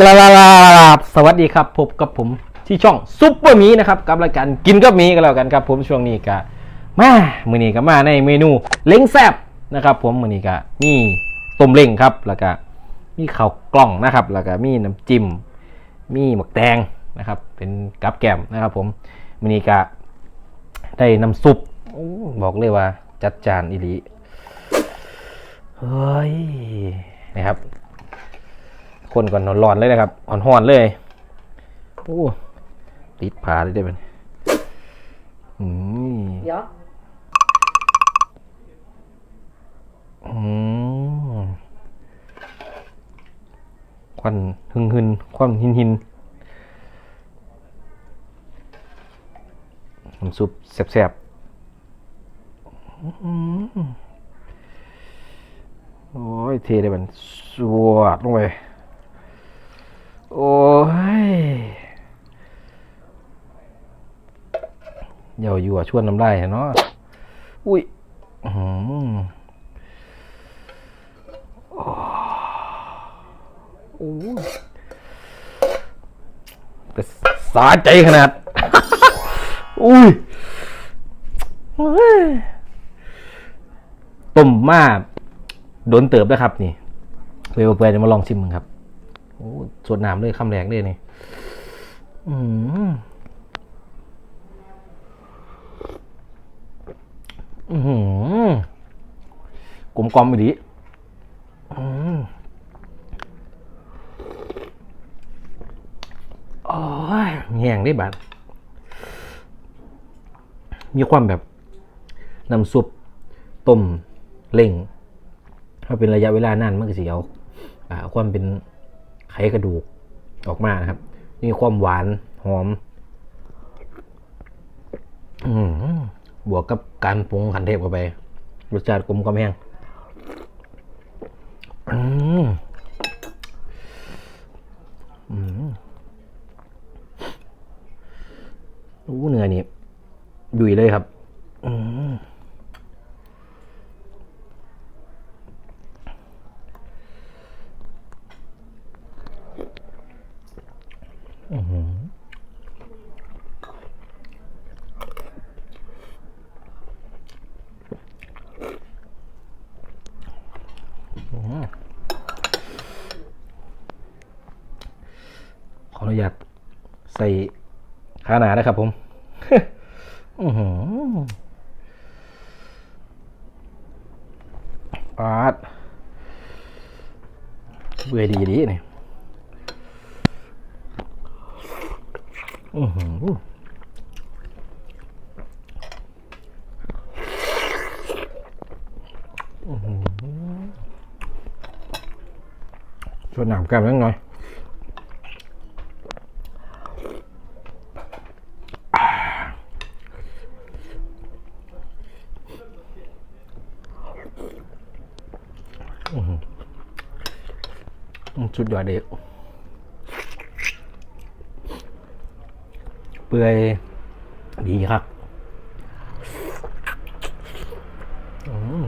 กราบสวัสดีครับพบกับผมที่ช่องซุปเปอร์มีนะครับกับรายการกินกับมีกันแล้วกันครับ ผมช่วงนี้ก็มามือนี้ก็มาในเมนูเล้งแซบนะครับ ผมมือนี้ก็มีต้มเล้งครับ แล้วก็มีข้าวกล้องนะครับ แล้วก็มีน้ำจิ้มมีหมกแดงนะครับ เป็นกับแกมนะครับ ผมมือนี้ก็ได้น้ำซุปบอกเลยว่าจัดจานอีหลีเฮ้ยนะครับ คนก่อนนอนร้อนเลยนะครับอ่อนหอนๆเลยโอ้ติดผาเลยได้ไหมอืมเดี๋ยวอืมควันหึงหึนควันหินหินน้ำซุปแซ่บๆอื้อหือโอ้ยเทได้มันสวดลงไป โอ้ยเดี๋ยวอยู่อะชวนน้ำลายเนาะอุ้ยอื้อหือโอ้ยแต่สาใจขนาด อุ้ยต้มมาโดนเติบนะครับ นี่เปลวเปลจะมาลองชิมมึงครับ โอ้สวดน้ำเลยคำแรงเลยนี่อืมอือหือกลมกลมไปดิอืมโอ้ยแห้งได้บัดมีความแบบน้ำซุปต้มเล่งถ้าเป็นระยะเวลานานมันก็สิเอาความเป็น ไขกระดูกออกมานะครับ มีความหวานหอมอบวกกับการปรุงขันเทพเข้าไปรสชาติกลมกล่อมแห้งอืมอืมอู้เนื้อนี่ยุ่ยเลยครับ อืม อื้อหืออื้อหือ ขออนุญาตใส่ขาหนานะครับผมอือหือปาดเบื่อดีดีนี่อือหืออื้อหือชวนหนามกันนิดหน่อยอื้อหืออืม สุดยอดเด็กเปื่อยดีครับอืม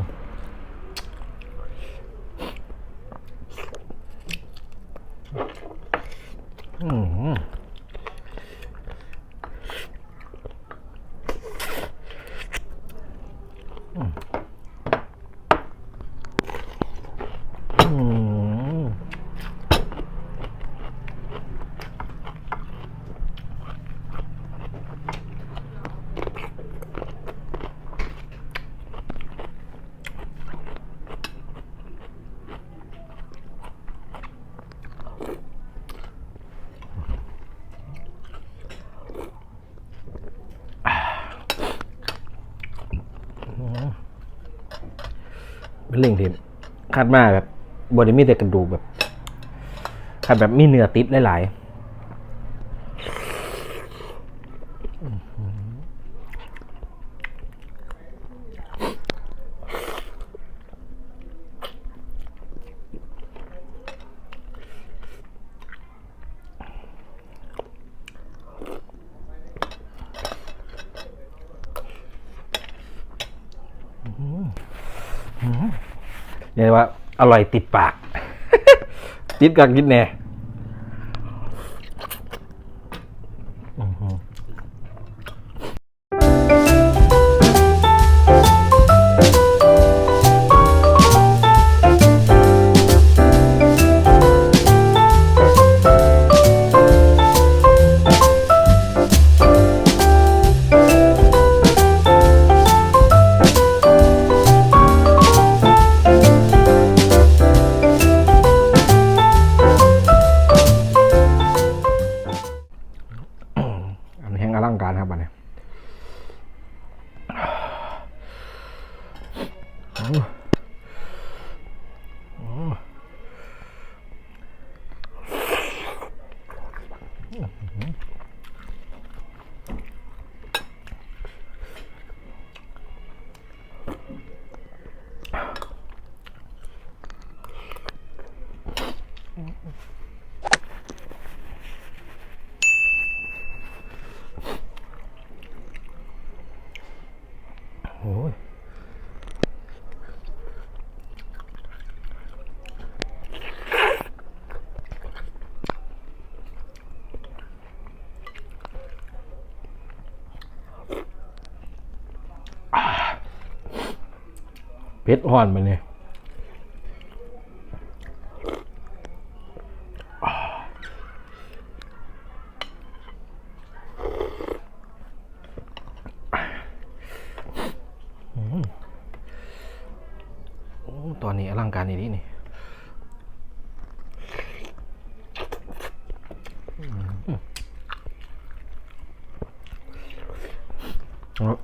อืมอืม เป็นเรื่องที่คาดมากแบบบริมีแต่กระดูกแบบคาดแบบมีเนื้อติดหลายๆ เรียกว่าอร่อยติดปาก ติดกักติดแน่ ผ็ดห่อนไปเนี่ยโอ้ตอนนี้อลังการอีนี่นี่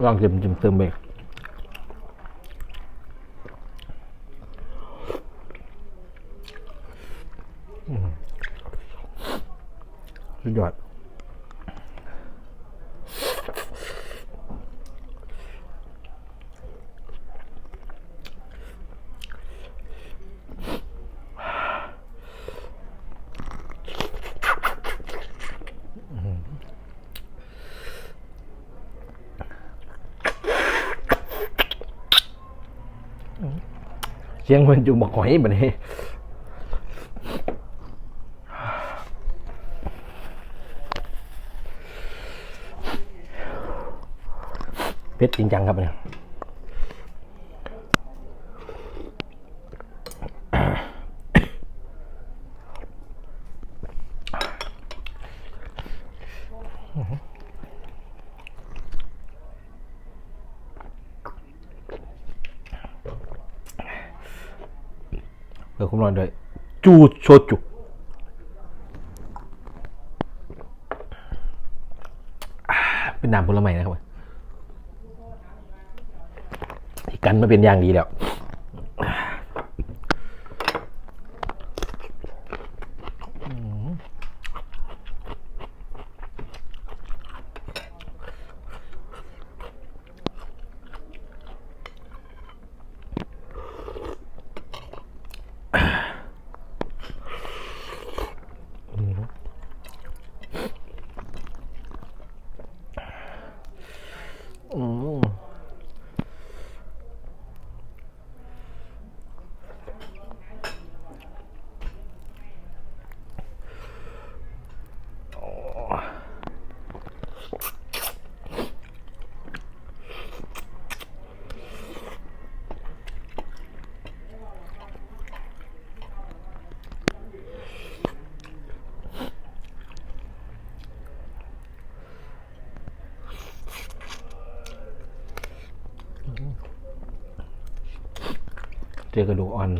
ลองจิ้มจิ้มเติมไปสุด เสียงมันจูบกหอยแบบนี้เพชรจริงจังครับเนี่ย เดี๋ยวคุณรอนด้วย จูโชจุเป็นน้ำผลไม้นะครับที่กันมาเป็นอย่างดีแล้ว อืม เจอกระดูกอ่อน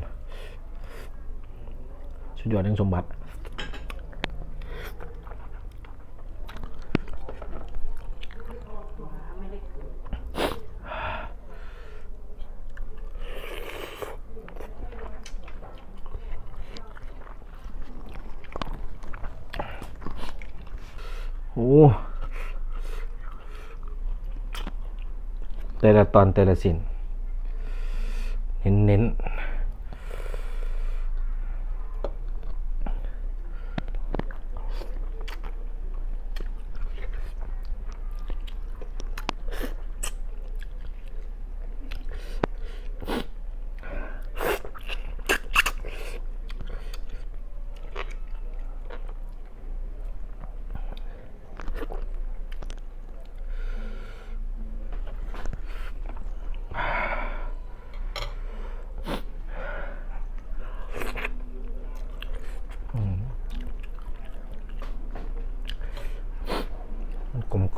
สุดยอดแห่งสมบัติโอ้แต่ละตอนแต่ละสิ่น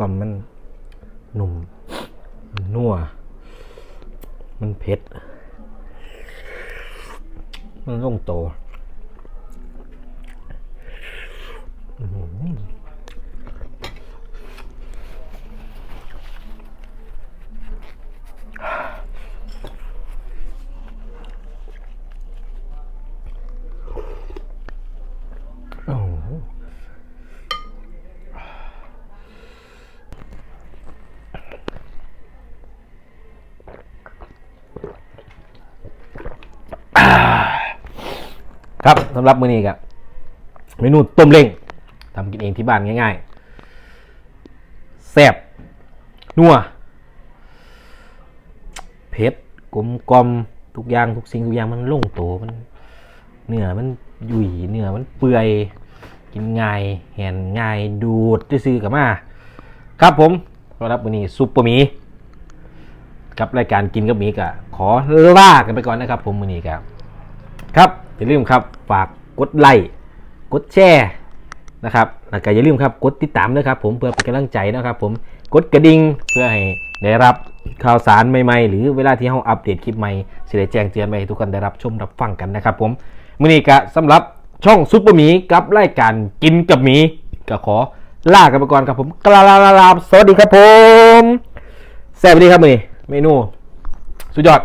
อมมันหนุ่มมันนัว มันเผ็ด มันลงโต ครับสำหรับมื้อนี้ครับเมนูต้มเล้งทำกินเองที่บ้านง่ายๆแซ่บนัวเผ็ดกลมกลมทุกอย่างทุกสิ่งทุกอย่างมันลงตัวมันเนื้อมันยุ่ยเนื้อมันเปื่อยกินง่ายแหนง่ายดูดซื้อกับมา ครับผมสำหรับวันนี้ซุปเปอร์หมีกับรายการกินกับหมีกะขอลากันไปก่อนนะครับ ผมวันนี้ครับ ครับอย่าลืมครับ ฝากกดไลค์กดแชร์นะครับแล้วก็อย่าลืมครับกดติดตามด้วยครับผมเพื่อเป็นกำลังใจนะครับผมกดกระดิ่งเพื่อให้ได้รับข่าวสารใหม่ๆ หรือเวลาที่เราอัปเดตคลิปใหม่สิได้แจ้งเตือนไปให้ทุกคนได้รับชมรับฟังกันนะครับผมมื้อนี้ก็สำหรับช่องซุปเปอร์หมีกับรายการกินกับหมีก็ขอลากันไปก่อนครับผมกลาลาลาลาสวัสดีครับผมแซ่บดีครับมื้อนี้เมนู สุดยอด